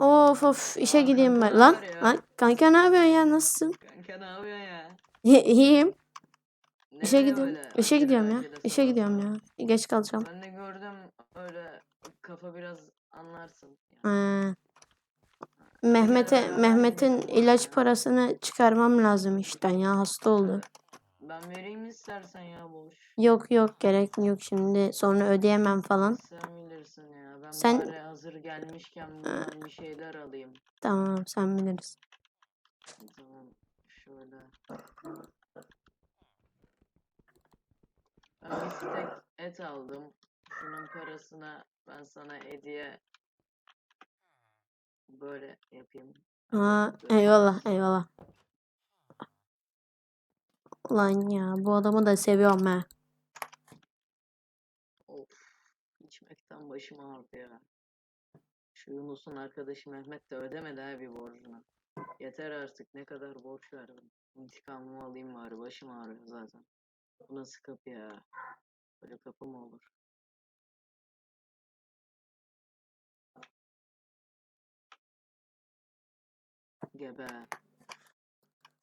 Of of işe gideyim ben. Lan, ne lan kanka ne yapıyorsun ya nasılsın? Kanka ne yapıyorsun ya? İyiyim. İşe Nereye gidiyorum. öyle İşe gidiyorum ya. İşe gidiyorum ya. Geç kalacağım. Ben de gördüm öyle kafa biraz anlarsın. Mehmet'e Mehmet'in ilaç parasını çıkarmam lazım işten ya hasta oldu. Ben vereyim istersen ya boş. Yok yok gerek yok şimdi sonra ödeyemem falan. Sen bilirsin ya. Ben Sen- bari hazır gelmişken buradan bir şeyler alayım. Tamam sen bilirsin. Tamam. Şöyle. Ben bir stek et aldım. Şunun parasına ben sana hediye böyle yapayım. Dur. eyvallah eyvallah. Ulan ya bu adamı da seviyorum ha. Of. İçmekten başım ağrıdı ya. Şu Yunus'un arkadaşı Mehmet de ödemedi ha bir borcunu. Yeter artık ne kadar borç verdim. İntikamımı alayım bari başım ağrıyor zaten. Bu nasıl kapı ya? Böyle kapı mı olur? Gebe.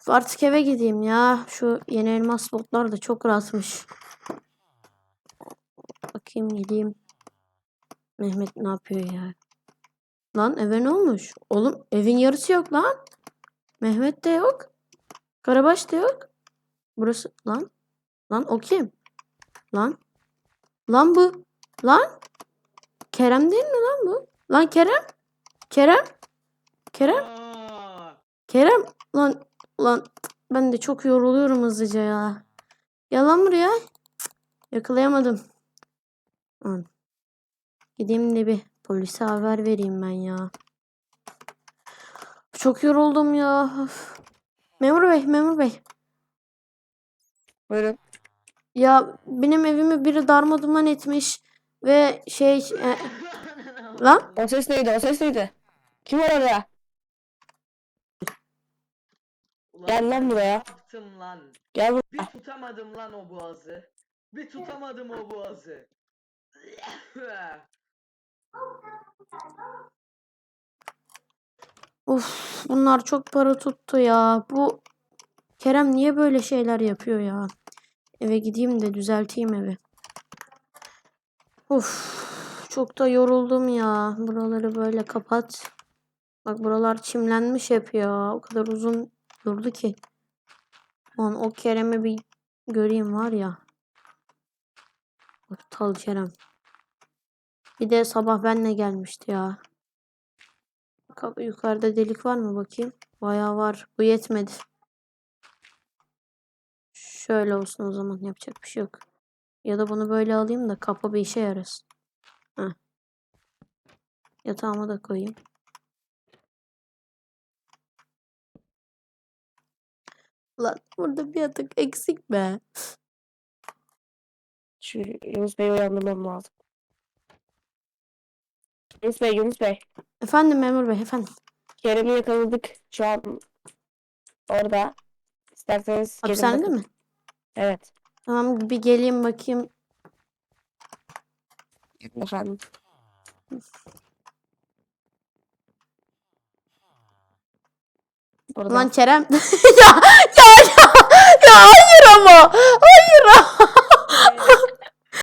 Artık eve gideyim ya. Şu yeni elmas botlar da çok rahatmış. Bakayım gideyim. Mehmet ne yapıyor ya? Lan eve ne olmuş? Oğlum evin yarısı yok lan. Mehmet de yok. Karabaş da yok. Burası lan. Lan o kim? Lan. Lan bu. Lan. Kerem değil mi lan bu? Lan Kerem. Kerem. Kerem. Kerem. Lan. Lan. Ben de çok yoruluyorum hızlıca ya. Gel lan buraya. Yakalayamadım. Lan. Gideyim de bir polise haber vereyim ben ya. Çok yoruldum ya. Öf. Memur bey, memur bey. Buyurun. Ya benim evimi biri darmaduman etmiş ve şey e, Lan? O ses neydi? O ses neydi? Kim var orada? Ulan Gel lan buraya. yaptım lan. Gel Bir buraya. tutamadım lan o boğazı. Bir tutamadım o boğazı. Uf, bunlar çok para tuttu ya. Bu Kerem niye böyle şeyler yapıyor ya? Eve gideyim de düzelteyim evi. Uf, çok da yoruldum ya. Buraları böyle kapat. Bak buralar çimlenmiş hep ya. O kadar uzun durdu ki. Lan o Kerem'i bir göreyim var ya. Aptal Kerem. Bir de sabah benle gelmişti ya. Yukarıda delik var mı bakayım? Bayağı var. Bu yetmedi. Şöyle olsun o zaman yapacak bir şey yok. Ya da bunu böyle alayım da kapı bir işe yarasın. Heh. Yatağıma da koyayım. Lan burada bir yatak eksik be. Şu Yunus Bey'i uyandırmam lazım. Yunus Bey, Yunus Bey. Efendim memur bey efendim. Kerem'i yakaladık. Şu an orada. İsterseniz gelin Hapishanede bakın. mi? Evet. Tamam bir geleyim bakayım. Efendim. Burada. Lan Kerem. ya, ya ya ya hayır ama. Hayır ama.